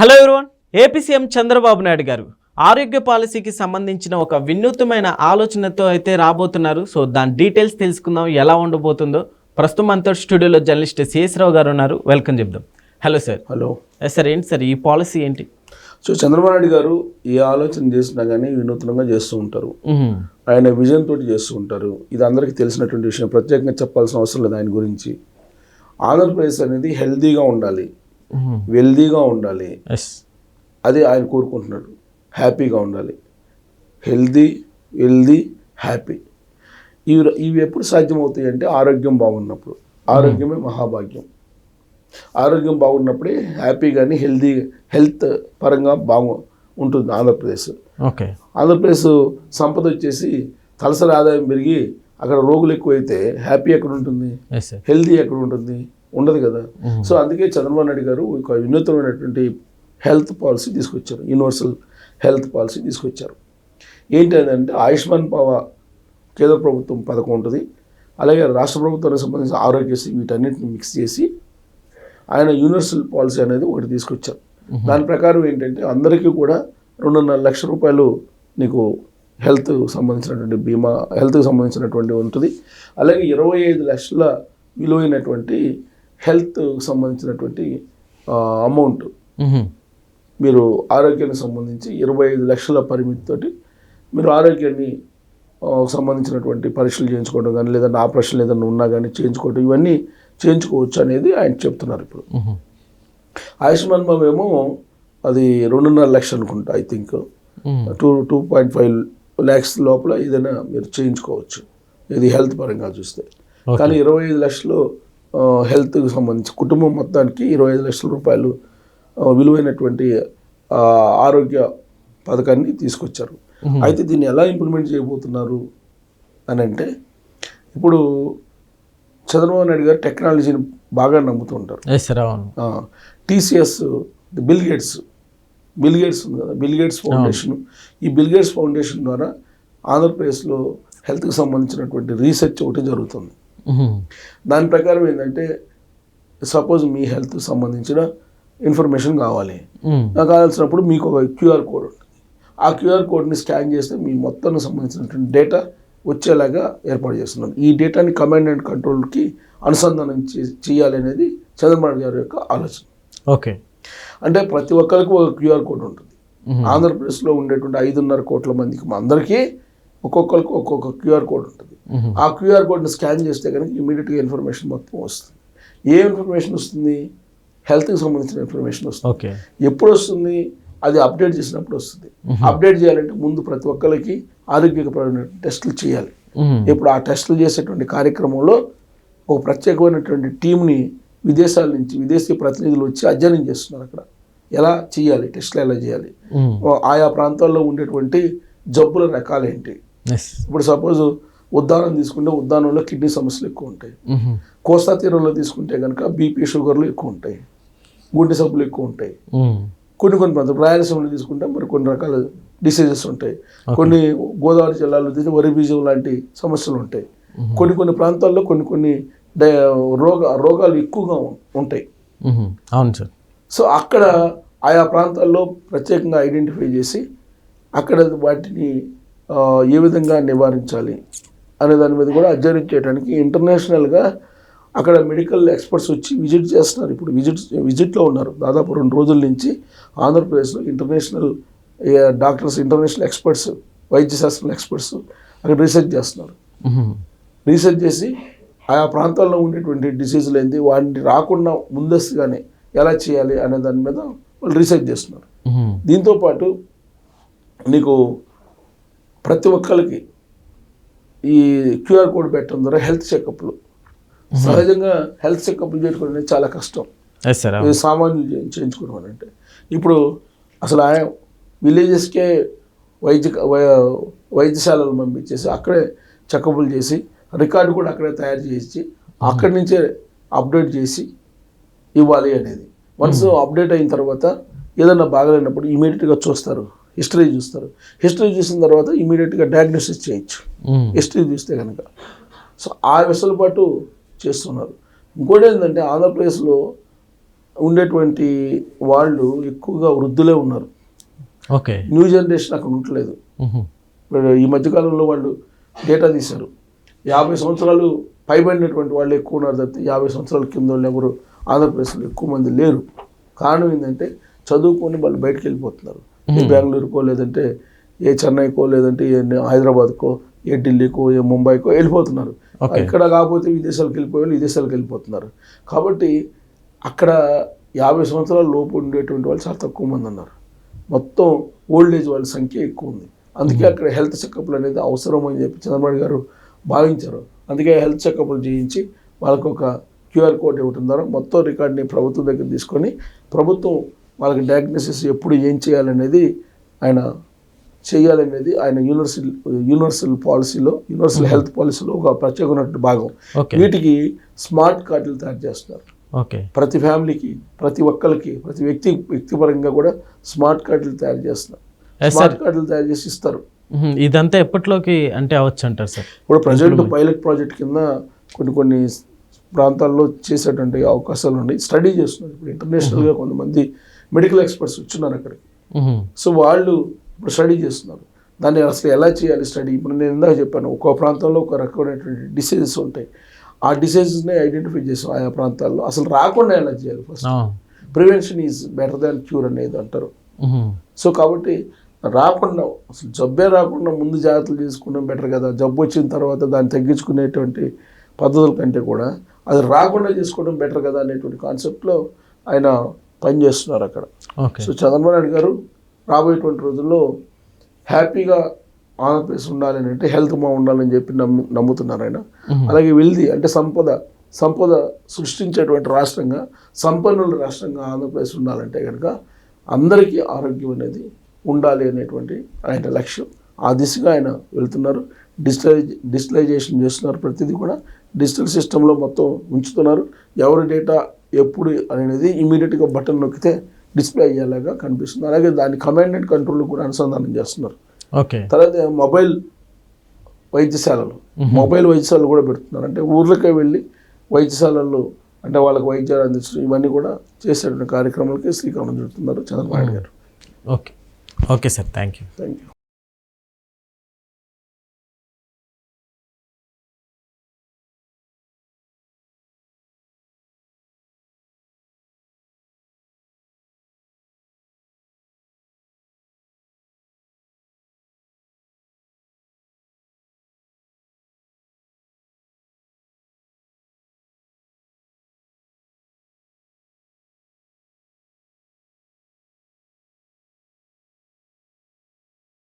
Hello everyone AP CM Chandrababu Naidu garu ఆరోగ్య పాలసీకి సంబంధించిన ఒక వినూత్నమైన ఆలోచనతో అయితే రాబోతున్నారు. సో దాని డీటెయిల్స్ తెలుసుకుందాం ఎలా ఉండబోతుందో. ప్రస్తుతం మనతో స్టూడియోలో జర్నలిస్ట్ సిఎస్ రావు గారు ఉన్నారు. వెల్కమ్ చెప్దాం. Hello sir. Hello. Yes sir ఏంటి సార్ ఈ పాలసీ ఏంటి? సో చంద్రబాబు నాయుడు గారు ఏ ఆలోచన చేసినా కానీ వినూత్నంగా చేస్తూ ఉంటారు. ఆయన విజన్ తోటి చేస్తూ ఉంటారు. ఇది అందరికీ తెలిసినటువంటి విషయం. ప్రత్యేకంగా చెప్పాల్సిన అవసరం లేదు ఆయన గురించి. ఆంధ్రప్రదేశ్ అనేది హెల్దీగా ఉండాలి. వెల్దీగా ఉండాలి. ఎస్ అది ఆయన కోరుకుంటున్నాడు. హ్యాపీగా ఉండాలి. హెల్దీ వెల్దీ హ్యాపీ ఇవి ఇవి ఎప్పుడు సాధ్యమవుతాయి అంటే ఆరోగ్యం బాగున్నప్పుడు. ఆరోగ్యమే మహాభాగ్యం. ఆరోగ్యం బాగున్నప్పుడే హ్యాపీ కానీ హెల్దీ హెల్త్ పరంగా బాగు ఉంటుంది ఆంధ్రప్రదేశ్. ఓకే. ఆంధ్రప్రదేశ్ సంపద వచ్చేసి తలసరి ఆదాయం పెరిగి అక్కడ రోగులు ఎక్కువైతే హ్యాపీ ఎక్కడ ఉంటుంది? హెల్దీ ఎక్కడ ఉంటుంది? ఉండదు కదా. సో అందుకే చంద్రబాబు నాయుడు గారు ఒక వినూత్నమైనటువంటి హెల్త్ పాలసీ తీసుకొచ్చారు. యూనివర్సల్ హెల్త్ పాలసీ తీసుకొచ్చారు. ఏంటి అంటే ఆయుష్మాన్ భవ కేంద్ర ప్రభుత్వం పథకం ఉంటుంది. అలాగే రాష్ట్ర ప్రభుత్వానికి సంబంధించిన ఆరోగ్యశ్రీ వీటన్నిటిని మిక్స్ చేసి ఆయన యూనివర్సల్ పాలసీ అనేది ఒకటి తీసుకొచ్చారు. దాని ప్రకారం ఏంటంటే అందరికీ కూడా రెండున్నర లక్షల రూపాయలు నీకు హెల్త్ సంబంధించినటువంటి బీమా హెల్త్కి సంబంధించినటువంటి ఉంటుంది. అలాగే ఇరవై ఐదు లక్షల విలువైనటువంటి హెల్త్ సంబంధించినటువంటి అమౌంట్. మీరు ఆరోగ్యానికి సంబంధించి ఇరవై ఐదు లక్షల పరిమితితోటి మీరు ఆరోగ్యాన్ని సంబంధించినటువంటి పరీక్షలు చేయించుకోవడం కానీ లేదంటే ఆపరేషన్లు ఏదైనా ఉన్నా కానీ చేయించుకోవడం ఇవన్నీ చేయించుకోవచ్చు అనేది ఆయన చెప్తున్నారు ఇప్పుడు. ఆయుష్మాన్ భవ్ ఏమో అది రెండున్నర లక్షలు అనుకుంటా I think. Two two point five lakhs లోపల ఏదైనా మీరు చేయించుకోవచ్చు ఇది హెల్త్ పరంగా చూస్తే. కానీ ఇరవై ఐదు లక్షలు హెల్త్కి సంబంధించి కుటుంబం మొత్తానికి ఇరవై ఐదు లక్షల రూపాయలు విలువైనటువంటి ఆరోగ్య పథకాన్ని తీసుకొచ్చారు. అయితే దీన్ని ఎలా ఇంప్లిమెంట్ చేయబోతున్నారు అని అంటే ఇప్పుడు చంద్రబాబు నాయుడు గారు టెక్నాలజీని బాగా నమ్ముతుంటారు TCS Bill Gates Bill Gates ఉంది కదా బిల్ గేట్స్ ఫౌండేషన్ ఈ బిల్ గేట్స్ ఫౌండేషన్ ద్వారా ఆంధ్రప్రదేశ్లో హెల్త్కి సంబంధించినటువంటి రీసెర్చ్ ఒకటి జరుగుతుంది. దాని ప్రకారం ఏంటంటే సపోజ్ మీ హెల్త్ సంబంధించిన ఇన్ఫర్మేషన్ కావాలి. నాకు కావాల్సినప్పుడు మీకు ఒక క్యూఆర్ కోడ్ ఉంటుంది. ఆ క్యూఆర్ కోడ్ని స్కాన్ చేస్తే మీ మొత్తం సంబంధించినటువంటి డేటా వచ్చేలాగా ఏర్పాటు చేస్తున్నాను ఈ డేటాని కమాండ్ అండ్ కంట్రోల్కి అనుసంధానం చే- చేయాలి అనేది చంద్రబాబు గారి యొక్క ఆలోచన. ఓకే. అంటే ప్రతి ఒక్కరికి ఒక క్యూఆర్ కోడ్ ఉంటుంది. ఆంధ్రప్రదేశ్లో ఉండేటువంటి ఐదున్నర కోట్ల మందికి అందరికీ ఒక్కొక్కరికి ఒక్కొక్క క్యూఆర్ కోడ్ ఉంటుంది. ఆ క్యూఆర్ కోడ్ని స్కాన్ చేస్తే కనుక ఇమీడియట్గా ఇన్ఫర్మేషన్ మొత్తం వస్తుంది. ఏ ఇన్ఫర్మేషన్ వస్తుంది? హెల్త్కి సంబంధించిన ఇన్ఫర్మేషన్ వస్తుంది. ఓకే. ఎప్పుడు వస్తుంది? అది అప్డేట్ చేసినప్పుడు వస్తుంది. అప్డేట్ చేయాలంటే ముందు ప్రతి ఒక్కరికి ఆరోగ్యపరమైన టెస్టులు చేయాలి. ఇప్పుడు ఆ టెస్టులు చేసేటువంటి కార్యక్రమంలో ఒక ప్రత్యేకమైనటువంటి టీంని విదేశాల నుంచి విదేశీ ప్రతినిధులు వచ్చి అధ్యయనం చేస్తున్నారు అక్కడ. ఎలా చేయాలి? టెస్టులు ఎలా చేయాలి. ఆయా ప్రాంతాల్లో ఉండేటువంటి జబ్బుల రకాలేంటి ఇప్పుడు సపోజ్ ఉద్దానం తీసుకుంటే ఉద్దానంలో కిడ్నీ సమస్యలు ఎక్కువ ఉంటాయి. కోస్తా తీరంలో తీసుకుంటే కనుక బీపీ షుగర్లు ఎక్కువ ఉంటాయి. గుండె సబ్బులు ఎక్కువ ఉంటాయి. కొన్ని కొన్ని ప్రాంతాలు రాయలసీమలో తీసుకుంటే మరి కొన్ని రకాల డిసీజెస్ ఉంటాయి. కొన్ని గోదావరి జిల్లాలో తీసుకుంటే వరి బీజం లాంటి సమస్యలు ఉంటాయి. కొన్ని కొన్ని ప్రాంతాల్లో కొన్ని కొన్ని రోగ రోగాలు ఎక్కువగా ఉంటాయి. అవును సార్. సో అక్కడ ఆయా ప్రాంతాల్లో ప్రత్యేకంగా ఐడెంటిఫై చేసి అక్కడ వాటిని ఏ విధంగా నివారించాలి అనే దాని మీద కూడా అధ్యయనం చేయడానికి ఇంటర్నేషనల్గా అక్కడ మెడికల్ ఎక్స్పర్ట్స్ వచ్చి విజిట్ చేస్తున్నారు ఇప్పుడు విజిట్ విజిట్లో ఉన్నారు దాదాపు రెండు రోజుల నుంచి ఆంధ్రప్రదేశ్లో ఇంటర్నేషనల్ డాక్టర్స్ ఇంటర్నేషనల్ ఎక్స్పర్ట్స్ వైద్య శాస్త్రం ఎక్స్పర్ట్స్ అక్కడ రీసెర్చ్ చేస్తున్నారు. రీసెర్చ్ చేసి ఆయా ప్రాంతాల్లో ఉండేటువంటి డిసీజులు ఏంటి వాటిని రాకుండా ముందస్తుగానే ఎలా చేయాలి అనే దాని మీద వాళ్ళు రీసెర్చ్ చేస్తున్నారు. దీంతోపాటు నీకు ప్రతి ఒక్కరికి ఈ క్యూఆర్ కోడ్ పెట్టడం ద్వారా హెల్త్ చెకప్లు. సహజంగా హెల్త్ చెకప్లు చేసుకోవడం అనేది చాలా కష్టం. సామాన్యులు చేయించుకోవడం అని అంటే. ఇప్పుడు అసలు ఆయన విలేజెస్కే వైద్య వై- వైద్యశాలలు పంపించేసి అక్కడే చెకప్లు చేసి రికార్డు కూడా అక్కడే తయారు చేసి అక్కడి నుంచే అప్డేట్ చేసి ఇవ్వాలి అనేది. వన్స్ అప్డేట్ అయిన తర్వాత ఏదైనా బాగలేనప్పుడు ఇమీడియట్గా చూస్తారు. హిస్టరీ చూస్తారు. హిస్టరీ చూసిన తర్వాత ఇమీడియట్గా డయాగ్నోసిస్ చేయొచ్చు. హిస్టరీ చూస్తే కనుక సో ఆ వెసులుబాటు చేస్తున్నారు. ఇంకోటి ఏంటంటే ఆంధ్రప్రదేశ్లో ఉండేటువంటి వాళ్ళు ఎక్కువగా వృద్ధులే ఉన్నారు. ఓకే. న్యూ జనరేషన్ అక్కడ ఉండట్లేదు. ఈ మధ్యకాలంలో వాళ్ళు డేటా తీశారు. యాభై సంవత్సరాలు పైబడినటువంటి వాళ్ళు ఎక్కువ ఉన్నారు తప్పితే యాభై సంవత్సరాల కింద వాళ్ళు ఎవరు? ఆంధ్రప్రదేశ్లో ఎక్కువ మంది లేరు. కారణం ఏంటంటే చదువుకొని వాళ్ళు బయటకు వెళ్ళిపోతున్నారు. ఏ బెంగళూరుకో లేదంటే ఏ చెన్నైకో లేదంటే ఏ హైదరాబాద్కో ఏ ఢిల్లీకో ఏ ముంబైకో వెళ్ళిపోతున్నారు. ఇక్కడ కాకపోతే విదేశాలకు వెళ్ళిపోయే వాళ్ళు విదేశాలకు వెళ్ళిపోతున్నారు. కాబట్టి అక్కడ యాభై సంవత్సరాల లోపు ఉండేటువంటి వాళ్ళు చాలా తక్కువ మంది ఉన్నారు. మొత్తం ఓల్డ్ ఏజ్ వాళ్ళ సంఖ్య ఎక్కువ ఉంది. అందుకే అక్కడ హెల్త్ చెకప్లు అనేది అవసరం అని చెప్పి చంద్రబాబు గారు భావించారు. అందుకే హెల్త్ చెకప్లు చేయించి వాళ్ళకు ఒక క్యూఆర్ కోడ్ ఇవ్వటం ద్వారా మొత్తం రికార్డ్ని ప్రభుత్వం దగ్గర తీసుకొని ప్రభుత్వం వాళ్ళకి డయాగ్నోసిస్ ఎప్పుడు ఏం చేయాలనేది ఆయన చేయాలనేది ఆయన యూనివర్సల్ యూనివర్సల్ పాలసీలో యూనివర్సల్ హెల్త్ పాలసీలో ఒక ప్రత్యేకమైనటువంటి భాగం. వీటికి స్మార్ట్ కార్డులు తయారు చేస్తున్నారు. ఓకే. ప్రతి ఫ్యామిలీకి ప్రతి ఒక్కరికి ప్రతి వ్యక్తి వ్యక్తిపరంగా కూడా స్మార్ట్ కార్డులు తయారు చేస్తున్నారు. స్మార్ట్ కార్డులు తయారు చేసి ఇస్తారు. ఇదంతా ఎప్పటిలోకి అంటే అవ్వచ్చు అంటారు సార్ ఇప్పుడు ప్రజెంట్ పైలట్ ప్రాజెక్ట్ కింద కొన్ని కొన్ని ప్రాంతాల్లో చేసేటువంటి అవకాశాలు ఉన్నాయి. స్టడీ చేస్తున్నారు. ఇప్పుడు ఇంటర్నేషనల్గా కొంతమంది మెడికల్ ఎక్స్పర్ట్స్ వచ్చిన్నారు అక్కడికి. సో వాళ్ళు ఇప్పుడు స్టడీ చేస్తున్నారు దాన్ని అసలు ఎలా చేయాలి స్టడీ ఇప్పుడు నేను ఇందాక చెప్పాను ఒక్కో ప్రాంతంలో ఒక రకమైనటువంటి డిసీజెస్ ఉంటాయి ఆ డిసీజెస్ని ఐడెంటిఫై చేసాం ఆయా ప్రాంతాల్లో అసలు రాకుండా ఎలా చేయాలి first. Prevention is better than cure అనేది అంటారు. సో కాబట్టి రాకుండా అసలు జబ్బే రాకుండా ముందు జాగ్రత్తలు తీసుకుంటాం బెటర్ కదా జబ్బు వచ్చిన తర్వాత దాన్ని తగ్గించుకునేటువంటి పద్ధతుల కంటే కూడా అది రాకుండా చేసుకోవడం బెటర్ కదా అనేటువంటి కాన్సెప్ట్లో ఆయన పనిచేస్తున్నారు అక్కడ. ఓకే. సో చంద్రబాబు నాయుడు గారు రాబోయేటువంటి రోజుల్లో హ్యాపీగా ఆంధ్రప్రదేశ్ ఉండాలని అంటే హెల్త్ మా ఉండాలని చెప్పి నమ్ము నమ్ముతున్నారు ఆయన. అలాగే వెల్ది అంటే సంపద సంపద సృష్టించేటువంటి రాష్ట్రంగా సంపన్నుల రాష్ట్రంగా ఆంధ్రప్రదేశ్ ఉండాలంటే కనుక అందరికీ ఆరోగ్యం అనేది ఉండాలి అనేటువంటి ఆయన లక్ష్యం. ఆ దిశగా ఆయన వెళ్తున్నారు. డిజిటలైజ్ డిజిటలైజేషన్ చేస్తున్నారు. ప్రతిదీ కూడా డిజిటల్ సిస్టంలో మొత్తం ఉంచుతున్నారు. ఎవరి డేటా ఎప్పుడు అనేది ఇమీడియట్గా బటన్ నొక్కితే డిస్ప్లే అయ్యేలాగా కనిపిస్తుంది. అలాగే దాని కమాండ్ అండ్ కంట్రోల్ కూడా అనుసంధానం చేస్తున్నారు. ఓకే. తర్వాత మొబైల్ వైద్యశాలలు. మొబైల్ వైద్యశాలలు కూడా పెడుతున్నారు. అంటే ఊర్లకే వెళ్ళి వైద్యశాలల్లో అంటే వాళ్ళకి వైద్యాలు అందించడం ఇవన్నీ కూడా చేసేటువంటి కార్యక్రమాలకి శ్రీకారం చుడుతున్నారు Chandrababu Naidu garu. Okay. Okay sir. Thank you thank you